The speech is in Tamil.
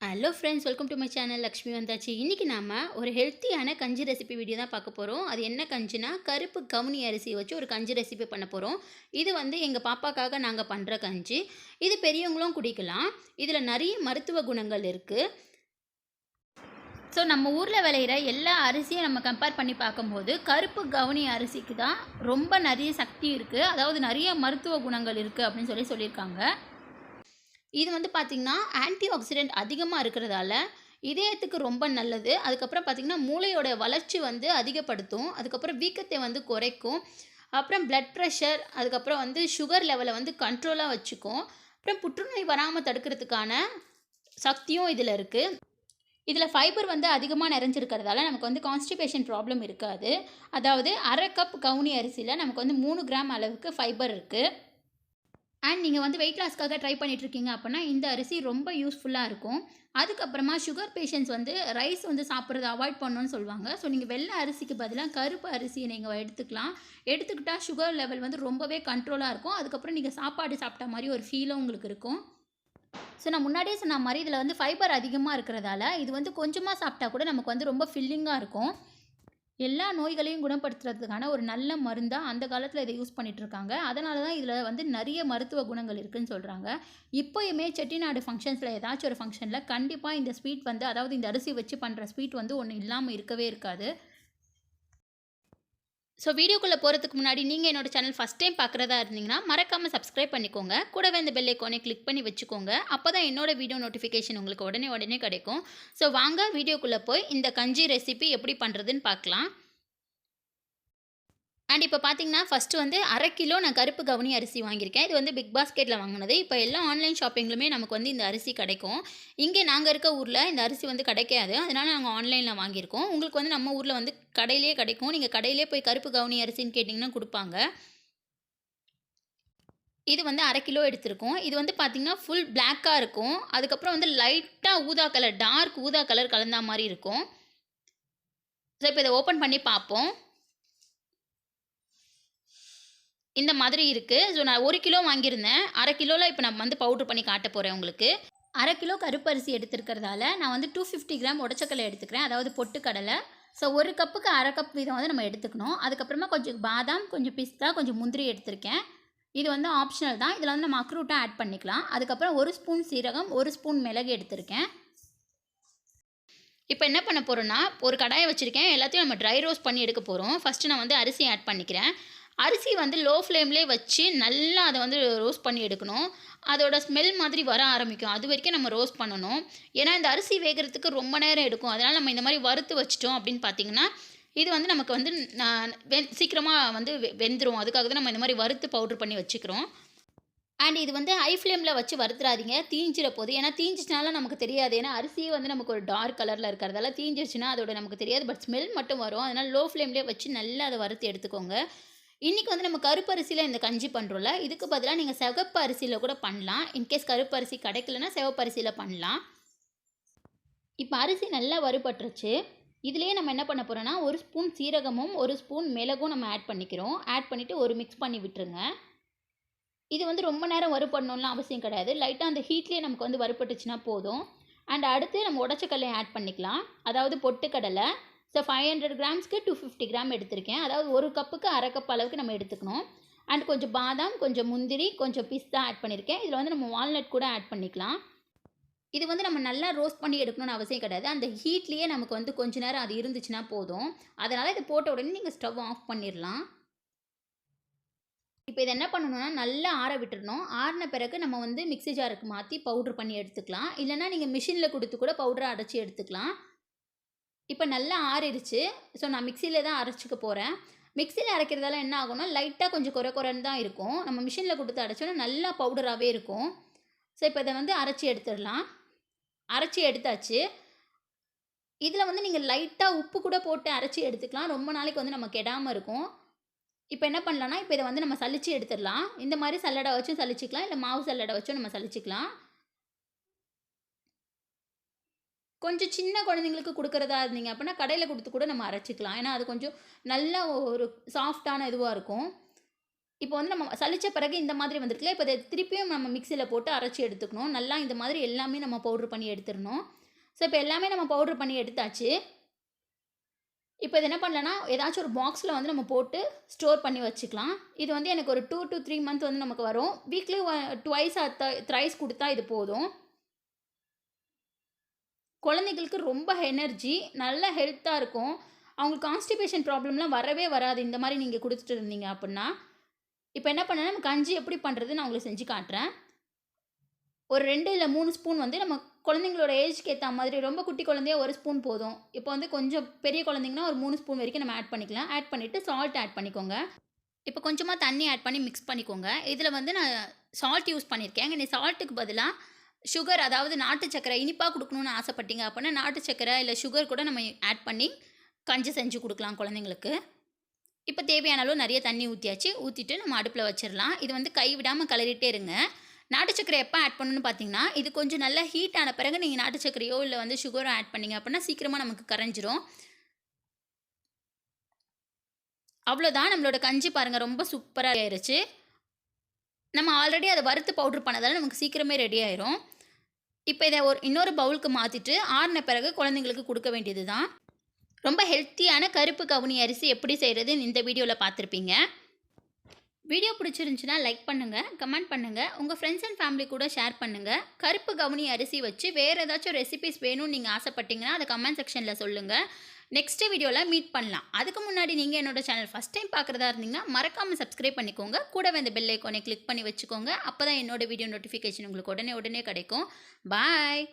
Hello friends welcome to my channel Lakshmi வந்தாச்சு இன்றைக்கி நாம் ஒரு ஹெல்த்தியான கஞ்சி ரெசிபி வீடியோ தான் பார்க்க போகிறோம் அது என்ன கஞ்சினா கருப்பு கவுனி அரிசி வச்சு ஒரு கஞ்சி ரெசிபி பண்ண போகிறோம் இது வந்து எங்கள் பாப்பாக்காக நாங்கள் பண்ணுற கஞ்சி. இது பெரியவங்களும் குடிக்கலாம். இதில் நிறைய மருத்துவ குணங்கள் இருக்குது ஸோ நம்ம ஊரில் விளையிற எல்லா அரிசியும் நம்ம கம்பேர் பண்ணி பார்க்கும்போது கருப்பு கவுனி அரிசிக்கு தான் ரொம்ப நிறைய சக்தி இருக்குது அதாவது நிறைய மருத்துவ குணங்கள் இருக்குது அப்படின்னு சொல்லி சொல்லியிருக்காங்க. இது வந்து பார்த்திங்கன்னா ஆன்டி ஆக்சிடெண்ட் அதிகமாக இருக்கிறதால இதயத்துக்கு ரொம்ப நல்லது. அதுக்கப்புறம் பார்த்திங்கன்னா மூளையோட வளர்ச்சி வந்து அதிகப்படுத்தும். அதுக்கப்புறம் வீக்கத்தை வந்து குறைக்கும். அப்புறம் பிளட் ப்ரெஷர் அதுக்கப்புறம் வந்து சுகர் லெவலை வந்து கண்ட்ரோலாக வச்சுக்கும். அப்புறம் புற்றுநோய் வராமல் தடுக்கிறதுக்கான சக்தியும் இதில் இருக்குது இதில் ஃபைபர் வந்து அதிகமாக நிறைஞ்சிருக்கிறதால நமக்கு வந்து கான்ஸ்டிபேஷன் ப்ராப்ளம் இருக்காது. அதாவது அரை கப் கவுனி அரிசியில் நமக்கு வந்து மூணு கிராம் அளவுக்கு ஃபைபர் இருக்குது அண்ட் நீங்கள் வந்து வெயிட் லாஸ்க்காக ட்ரை பண்ணிகிட்ருக்கீங்க அப்படின்னா இந்த அரிசி ரொம்ப யூஸ்ஃபுல்லாக இருக்கும். அதுக்கப்புறமா சுகர் பேஷண்ட்ஸ் வந்து ரைஸ் வந்து சாப்பிட்றத அவாய்ட் பண்ணணும்னு சொல்லுவாங்க. ஸோ நீங்கள் வெள்ளை அரிசிக்கு பதிலாக கருப்பு அரிசியை நீங்கள் எடுத்துக்கலாம். எடுத்துக்கிட்டால் சுகர் லெவல் வந்து ரொம்பவே கண்ட்ரோலாக இருக்கும். அதுக்கப்புறம் நீங்கள் சாப்பாடு சாப்பிட்ட மாதிரி ஒரு ஃபீலும் உங்களுக்கு இருக்கும். ஸோ நான் முன்னாடியே சொன்ன மாதிரி இதில் வந்து ஃபைபர் அதிகமாக இருக்கிறதால இது வந்து கொஞ்சமாக சாப்பிட்டா கூட நமக்கு வந்து ரொம்ப ஃபில்லிங்காக இருக்கும். எல்லா நோய்களையும் குணப்படுத்துறதுக்கான ஒரு நல்ல மருந்தாக அந்த காலத்தில் இதை யூஸ் பண்ணிகிட்ருக்காங்க இருக்காங்க அதனால தான் இதில் வந்து நிறைய மருத்துவ குணங்கள் இருக்குதுன்னு சொல்கிறாங்க இப்போயுமே செட்டிநாடு ஃபங்க்ஷன்ஸில் ஏதாச்சும் ஒரு ஃபங்க்ஷனில் கண்டிப்பாக இந்த ஸ்வீட் வந்து அதாவது இந்த அரிசி வச்சு பண்ணுற ஸ்வீட் வந்து ஒன்று இல்லாமல் இருக்கவே இருக்காது. ஸோ வீடியோக்குள்ளே போகிறதுக்கு முன்னாடி நீங்கள் என்னோட சேனல் ஃபஸ்ட் டைம் பார்க்குறதா இருந்தீங்கன்னா மறக்காமல் சப்ஸ்கிரைப் பண்ணிக்கோங்க. கூடவே இந்த பெல் ஐக்கானை கிளிக் பண்ணி வச்சுக்கோங்க. அப்போ தான் என்னோட வீடியோ நோட்டிஃபிகேஷன் உங்களுக்கு உடனே உடனே கிடைக்கும். ஸோ வாங்க வீடியோக்குள்ளே போய் இந்த கஞ்சி ரெசிபி எப்படி பண்ணுறதுன்னு பார்க்கலாம். அண்ட் இப்போ பார்த்தீங்கன்னா ஃபஸ்ட்டு வந்து அரை கிலோ நான் கருப்பு கவுனி அரிசி வாங்கியிருக்கேன். இது வந்து பிக் பாஸ்கெட்டில் வாங்கினது. இப்போ எல்லா ஆன்லைன் ஷாப்பிங்லுமே நமக்கு வந்து இந்த அரிசி கிடைக்கும். இங்கே நாங்கள் இருக்க ஊரில் இந்த அரிசி வந்து கிடைக்காது. அதனால் நாங்கள் ஆன்லைனில் வாங்கியிருக்கோம். உங்களுக்கு வந்து நம்ம ஊரில் வந்து கடையிலே கிடைக்கும். நீங்கள் கடையிலே போய் கருப்பு கவுனி அரிசின்னு கேட்டிங்கன்னா கொடுப்பாங்க. இது வந்து அரை கிலோ எடுத்திருக்கோம். இது வந்து பார்த்திங்கன்னா ஃபுல் பிளாக்காக இருக்கும். அதுக்கப்புறம் வந்து லைட்டாக ஊதா கலர் டார்க் ஊதா கலர் கலந்தா மாதிரி இருக்கும். ஸோ இப்போ இதை ஓப்பன் பண்ணி பார்ப்போம். இந்த மாதிரி இருக்குது ஸோ நான் ஒரு கிலோ வாங்கியிருந்தேன். அரை கிலோவில் இப்போ நான் வந்து பவுட்ரு பண்ணி காட்ட போகிறேன் உங்களுக்கு. அரை கிலோ கருப்பரிசி எடுத்துருக்கிறதால நான் வந்து டூ ஃபிஃப்டி கிராம் உடச்சக்கடலை எடுத்துக்கிறேன். அதாவது பொட்டுக்கடலை. ஸோ ஒரு கப்புக்கு அரை கப் வீதம் வந்து நம்ம எடுத்துக்கணும். அதுக்கப்புறமா கொஞ்சம் பாதாம் கொஞ்சம் பிஸ்தா கொஞ்சம் முந்திரி எடுத்திருக்கேன். இது வந்து ஆப்ஷனல் தான். இதில் வந்து நம்ம அக்ரூட்டாக ஆட் பண்ணிக்கலாம். அதுக்கப்புறம் ஒரு ஸ்பூன் சீரகம் ஒரு ஸ்பூன் மிளகு எடுத்திருக்கேன். இப்போ என்ன பண்ண போகிறோன்னா ஒரு கடாயை வச்சுருக்கேன். எல்லாத்தையும் நம்ம ட்ரை ரோஸ்ட் பண்ணி எடுக்க போகிறோம் ஃபஸ்ட்டு நான் வந்து அரிசி ஆட் பண்ணிக்கிறேன். அரிசி வந்து லோ ஃப்ளேம்லேயே வச்சு நல்லா அதை வந்து ரோஸ்ட் பண்ணி எடுக்கணும். அதோட ஸ்மெல் மாதிரி வர ஆரம்பிக்கும். அது வரைக்கும் நம்ம ரோஸ்ட் பண்ணணும். ஏன்னா இந்த அரிசி வேகிறதுக்கு ரொம்ப நேரம் எடுக்கும். அதனால் நம்ம இந்த மாதிரி வறுத்து வச்சிட்டோம் அப்படின்னு பார்த்தீங்கன்னா இது வந்து நமக்கு வந்து சீக்கிரமாக வந்து வெந்துடும் அதுக்காக தான் நம்ம இந்த மாதிரி வறுத்து பவுட்ரு பண்ணி வச்சுக்கிறோம். அண்ட் இது வந்து ஹை ஃப்ளேமில் வச்சு வறுத்துறாதீங்க. தீஞ்சிட போது ஏன்னா தீஞ்சிச்சினாலும் நமக்கு தெரியாது. ஏன்னா அரிசியே வந்து நமக்கு ஒரு டார்க் கலரில் இருக்கிறதால தீஞ்சிருச்சுன்னா அதோட நமக்கு தெரியாது. பட் ஸ்மெல் மட்டும் வரும். அதனால் லோ ஃப்ளேம்லேயே வச்சு நல்லா அதை வறுத்து எடுத்துக்கோங்க. இன்றைக்கி வந்து நம்ம கருப்பு அரிசியில் இந்த கஞ்சி பண்ணுறோம்ல இதுக்கு பதிலாக நீங்கள் சிவப்பு அரிசியில் கூட பண்ணலாம். இன்கேஸ் கருப்பு அரிசி கிடைக்கலன்னா சிவப்பு அரிசியில் பண்ணலாம். இப்போ அரிசி நல்லா வறுபட்டுருச்சு. இதுலேயே நம்ம என்ன பண்ண போகிறோன்னா ஒரு ஸ்பூன் சீரகமும் ஒரு ஸ்பூன் மிளகும் நம்ம ஆட் பண்ணிக்கிறோம். ஆட் பண்ணிவிட்டு ஒரு மிக்ஸ் பண்ணி விட்டுருங்க. இது வந்து ரொம்ப நேரம் வறுபடணும்லாம் அவசியம் கிடையாது. லைட்டாக அந்த ஹீட்லேயே நமக்கு வந்து வறுபட்டுச்சுன்னா போதும். அண்ட் அடுத்து நம்ம உடச்சக்கல்லையை ஆட் பண்ணிக்கலாம். அதாவது பொட்டுக்கடலை. ஸோ ஃபைவ் ஹண்ட்ரட் கிராம்ஸ்க்கு டூ ஃபிஃப்டி கிராம் எடுத்திருக்கேன். அதாவது ஒரு கப்புக்கு அரை கப் அளவுக்கு நம்ம எடுத்துக்கணும். அண்ட் கொஞ்சம் பாதாம் கொஞ்சம் முந்திரி கொஞ்சம் பிஸ்தா ஆட் பண்ணியிருக்கேன் இதில் வந்து நம்ம வால்நட் கூட ஆட் பண்ணிக்கலாம். இது வந்து நம்ம நல்லா ரோஸ்ட் பண்ணி எடுக்கணும்னு அவசியம் கிடையாது. அந்த ஹீட்லேயே நமக்கு வந்து கொஞ்ச நேரம் அது இருந்துச்சுன்னா போதும். அதனால் இதை போட்ட உடனே நீங்கள் ஸ்டவ் ஆஃப் பண்ணிடலாம் இப்போ இதை என்ன பண்ணணும்னா நல்லா ஆற விட்டுறணும். ஆறின பிறகு நம்ம வந்து மிக்ஸி ஜாருக்கு மாற்றி பவுட்ரு பண்ணி எடுத்துக்கலாம். இல்லைனா நீங்கள் மிஷினில் கொடுத்து கூட பவுடரை அரைச்சி எடுத்துக்கலாம். இப்போ நல்லா ஆறிடுச்சு. ஸோ நான் மிக்சியில் தான் அரைச்சிக்க போகிறேன் மிக்சியில் அரைக்கிறதால என்ன ஆகும்னா லைட்டாக கொஞ்சம் குறை குறைன்னு தான் இருக்கும். நம்ம மிஷினில் கொடுத்து அரைச்சோன்னா நல்லா பவுடராகவே இருக்கும். ஸோ இப்போ இதை வந்து அரைச்சி எடுத்துடலாம். அரைச்சி எடுத்தாச்சு. இதில் வந்து நீங்கள் லைட்டாக உப்பு கூட போட்டு அரைச்சி எடுத்துக்கலாம். ரொம்ப நாளைக்கு வந்து நம்ம கெடாமல் இருக்கும். இப்போ என்ன பண்ணலான்னா இப்போ இதை வந்து நம்ம சளிச்சு எடுத்துடலாம். இந்த மாதிரி சல்லடை வச்சும் சளிச்சிக்கலாம். இல்லை மாவு சல்லடை வச்சும் நம்ம சளிச்சிக்கலாம். கொஞ்சம் சின்ன குழந்தைங்களுக்கு கொடுக்குறதா இருந்தீங்க அப்படின்னா கடையில் கொடுத்து கூட நம்ம அரைச்சிக்கலாம். ஏன்னா அது கொஞ்சம் நல்ல ஒரு சாஃப்டான இதுவாக இருக்கும். இப்போ வந்து நம்ம சளிச்ச பிறகு இந்த மாதிரி வந்துருக்குல்ல இப்போ இதை திருப்பியும் நம்ம மிக்சியில் போட்டு அரைச்சி எடுத்துக்கணும். நல்லா இந்த மாதிரி எல்லாமே நம்ம பவுட்ரு பண்ணி எடுத்துடணும். ஸோ இப்போ எல்லாமே நம்ம பவுட்ரு பண்ணி எடுத்தாச்சு. இப்போ இது என்ன பண்ணலன்னா ஏதாச்சும் ஒரு பாக்ஸில் வந்து நம்ம போட்டு ஸ்டோர் பண்ணி வச்சுக்கலாம். இது வந்து எனக்கு ஒரு டூ டு த்ரீ மந்த் வந்து நமக்கு வரும். வீக்லி டுவைஸ் த்ரைஸ் கொடுத்தா இது போதும். குழந்தைங்களுக்கு ரொம்ப எனர்ஜி நல்ல ஹெல்த்தாக இருக்கும். அவங்களுக்கு கான்ஸ்டிபேஷன் ப்ராப்ளம்லாம் வரவே வராது. இந்த மாதிரி நீங்கள் கொடுத்துட்டு இருந்தீங்க அப்படின்னா இப்போ என்ன பண்ணேன்னா நம்ம கஞ்சி எப்படி பண்ணுறது நான் உங்களுக்கு செஞ்சு காட்டுறேன். ஒரு ரெண்டு இல்லை மூணு ஸ்பூன் வந்து நம்ம குழந்தைங்களோட ஏஜ்க்கு ஏற்ற மாதிரி ரொம்ப குட்டி குழந்தையா ஒரு ஸ்பூன் போதும். இப்போ வந்து கொஞ்சம் பெரிய குழந்தைங்கன்னா ஒரு மூணு ஸ்பூன் வரைக்கும் நம்ம ஆட் பண்ணிக்கலாம். ஆட் பண்ணிவிட்டு சால்ட் ஆட் பண்ணிக்கோங்க. இப்போ கொஞ்சமாக தண்ணி ஆட் பண்ணி மிக்ஸ் பண்ணிக்கோங்க. இதில் வந்து நான் சால்ட் யூஸ் பண்ணியிருக்கேன் நீ சால்ட்டுக்கு பதிலாக சுகர் அதாவது நாட்டு சக்கரை இனிப்பாக கொடுக்கணுன்னு ஆசைப்பட்டீங்க அப்படின்னா நாட்டு சக்கரை இல்லை சுகர் கூட நம்ம ஆட் பண்ணி கஞ்சி செஞ்சு கொடுக்கலாம் குழந்தைங்களுக்கு. இப்போ தேவையான அளவு நிறைய தண்ணி ஊற்றியாச்சு ஊற்றிட்டு நம்ம அடுப்பில் வச்சிடலாம். இது வந்து கை விடாமல் கலரிட்டே இருங்க. நாட்டு சக்கரை எப்போ ஆட் பண்ணணும்னு பார்த்தீங்கன்னா இது கொஞ்சம் நல்லா ஹீட் ஆன பிறகு நீங்கள் நாட்டு சக்கரையோ இல்லை வந்து சுகரோ ஆட் பண்ணிங்க அப்படின்னா சீக்கிரமாக நமக்கு கரைஞ்சிரும். அவ்வளோதான் நம்மளோட கஞ்சி பாருங்கள் ரொம்ப சூப்பராக ஆயிருச்சு. நம்ம ஆல்ரெடி அதை வறுத்து பவுட்ரு பண்ணதால் நமக்கு சீக்கிரமே ரெடி ஆயிரும். இப்போ இதை ஒரு இன்னொரு பவுலுக்கு மாற்றிட்டு ஆறின பிறகு குழந்தைங்களுக்கு கொடுக்க வேண்டியது தான் ரொம்ப ஹெல்த்தியான கருப்பு கவுனி அரிசி எப்படி செய்கிறதுன்னு இந்த வீடியோவில் பார்த்துருப்பீங்க. வீடியோ பிடிச்சிருந்துச்சுன்னா லைக் பண்ணுங்கள் கமெண்ட் பண்ணுங்கள் உங்கள் ஃப்ரெண்ட்ஸ் அண்ட் ஃபேமிலி கூட ஷேர் பண்ணுங்கள் கருப்பு கவுனி அரிசி வச்சு வேறு ஏதாச்சும் ரெசிபிஸ் வேணும்னு நீங்கள் ஆசைப்பட்டீங்கன்னா அதை கமெண்ட் செக்ஷனில் சொல்லுங்கள் நெக்ஸ்ட் வீடியோவில் மீட் பண்ணலாம். அதுக்கு முன்னாடி நீங்கள் என்னோட சேனல் ஃபஸ்ட் டைம் பார்க்குறதா இருந்தீங்கன்னா மறக்காமல் சப்ஸ்கிரைப் பண்ணிக்கோங்க. கூடவே வந்து பெல் ஐக்கோனை கிளிக் பண்ணி வச்சுக்கோங்க. அப்போ தான் என்னோட வீடியோ நோட்டிஃபிகேஷன் உங்களுக்கு உடனே உடனே கிடைக்கும். பாய்